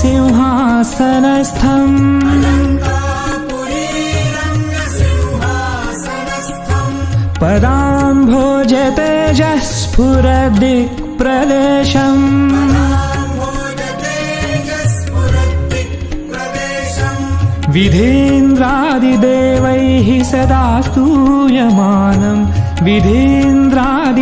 सिंहासनस्थम्। पदाम् भोजतेजः स्फुरदिक्प्रदेशम् विधीन्द्रादिदेवैः सदा स्तूयमानम् विधीन्द्रादिदेवैः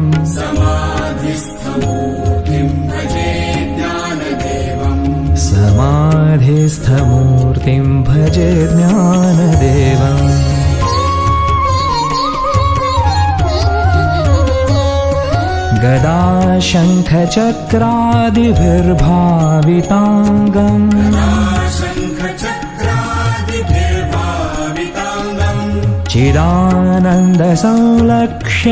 शङ्खचक्रादिभिर्भाविताङ्गम्। चिदानन्दसंलक्ष्य